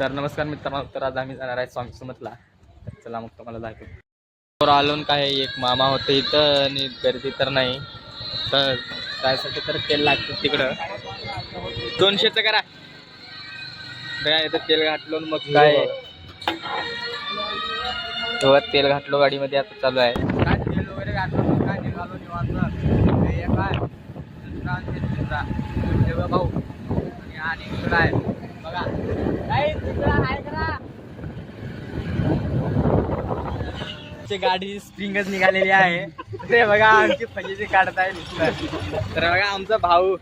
तर नमस्कार मित्रांनो तर आज आम्ही जाणार आहे स्वामी सुमतला तर चला मग तुम्हाला दाखवतो. आलोन आलो काय एक मामा होते इथं आणि गर्दी तर नाही. तर त्यासाठी तर तेल लागतं तिकडं. दोनशेचं करा. काय इथं तेल घातलो मग काय. तेव्हा तेल घातलो गाडीमध्ये आता चालू आहे. काय तेल वगैरे घातलो काय निघालो निवांत. काय? दुसरा तेव्हा भाऊ आणि आणि इकडं आहे. आहे गाडी स्प्रिंगच निघालेली आहे. ते बघा आमची फजीची काढताय नुसतं. तर बघा आमचा भाऊ.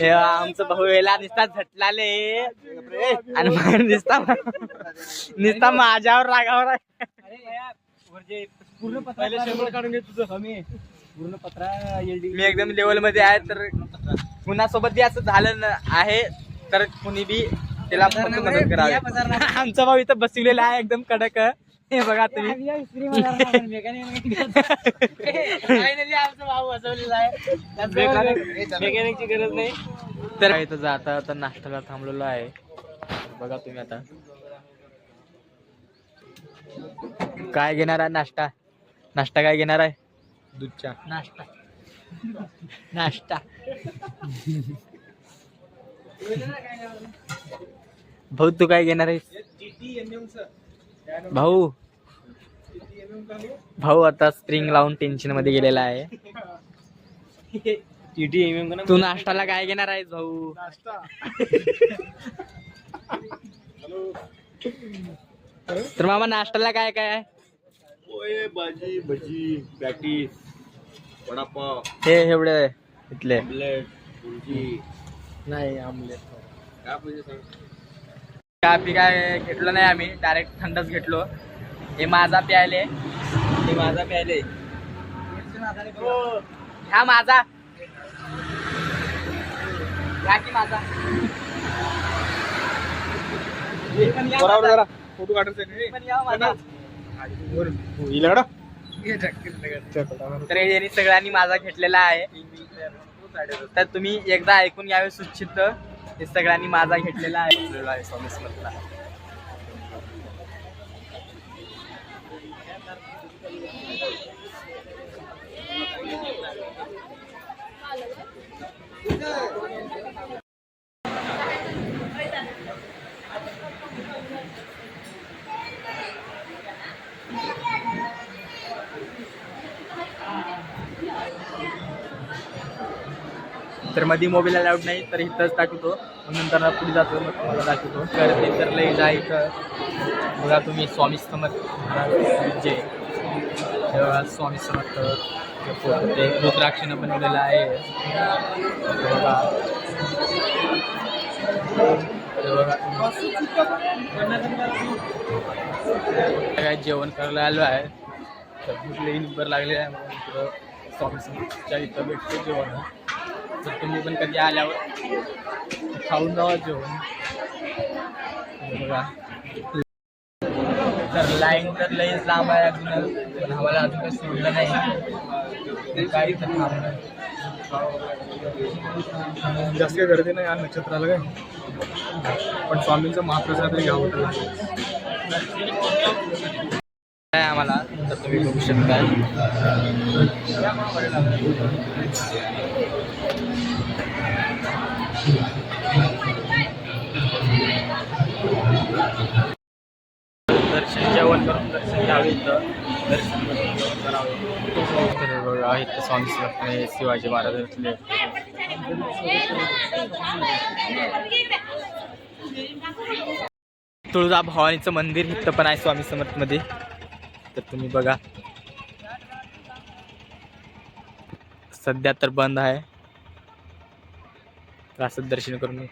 हे आमचा भाऊ याला निसता झटलाले. आणि मग निसता निसता माझ्यावर रागावर आहे. पूर्ण पत्र शंभर काढून घे तुझं. कमी. पूर्ण पत्रा मी एकदम लेवलमध्ये आहे तर कुणासोबत बी असं झालं न- आहे. तर कुणी बी त्याला फक्त मदत करावी. आमचा भाऊ इथं बसवलेला आहे एकदम कडक. हे बघा तुम्ही. मेकॅनिकची गरज नाही. तर इथं जाता आता नाश्त्याला थांबलेलो आहे. बघा तुम्ही आता. काय घेणार आहे नाश्ता? नाश्ता काय घेणार आहे? दूधच्या. नाश्ता. नाश्ता. भाऊ तू काय घेणार आहेस? भाऊ. भाऊ आता स्प्रिंग लावून टेन्शनमध्ये गेलेला आहे. तू नाश्ताला काय घेणार आहेस भाऊ? तर मामा नाश्त्याला काय काय आहे? पोहे भाजी भजी पॅटीस वडापाव. हे एवढे इथले. नाही आमलेट काय पाहिजे सांग कापी काय घेतलो नाही आम्ही डायरेक्ट थंडच घेतलो. हे माझा प्यायले. हे माझा प्यायले. हा. माझा. घ्या की माझा. हे पण या बरोबर माझा. जरा फोटो काढायचा हे पण या माझा. तर यांनी सगळ्यांनी माझा घेतलेला आहे. तर तुम्ही एकदा ऐकून घ्यावे सुचित हे सगळ्यांनी माझा घेतलेला आहे. स्वामी तर मध्ये मोबाईल अलाउड नाही तर इथंच टाकतो. मग नंतर पुढे जातो मग तुम्हाला दाखवतो. तर ते तर लई जा इथं. बघा तुम्ही स्वामी समर्थ जे तेव्हा स्वामी समर्थ ते रुद्राक्षनं बनवलेलं आहे. बघा. जेवण करायला आलो आहे. तर भूक लई नंबर लागलेला आहे. मग स्वामी समर्थच्या इथं भेटतो जेवण तर तुम्ही पण कधी आल्यावर खाऊन जावा जेवण. बघा. तर लाईन तर लईच लांब आहे अजून. पण आम्हाला अजून काही सोडलं नाही. ते तर इथं थांबलं जास्त काही गर्दी नाही या नक्षत्राला काय? पण स्वामींचा महाप्रसाद घ्यावं आहे आम्हाला तर तुम्ही बघू शकता. दर्शन जेवण करून दर्शन घ्यावे दर्शन करावे. स्वामी समर्थ शिवाजी महाराजांतले तुळजा भवानीचं मंदिर इथं पण आहे स्वामी समर्थमध्ये. तर तुम्ही बघा. सध्या तर बंद आहे. तर असं दर्शन करून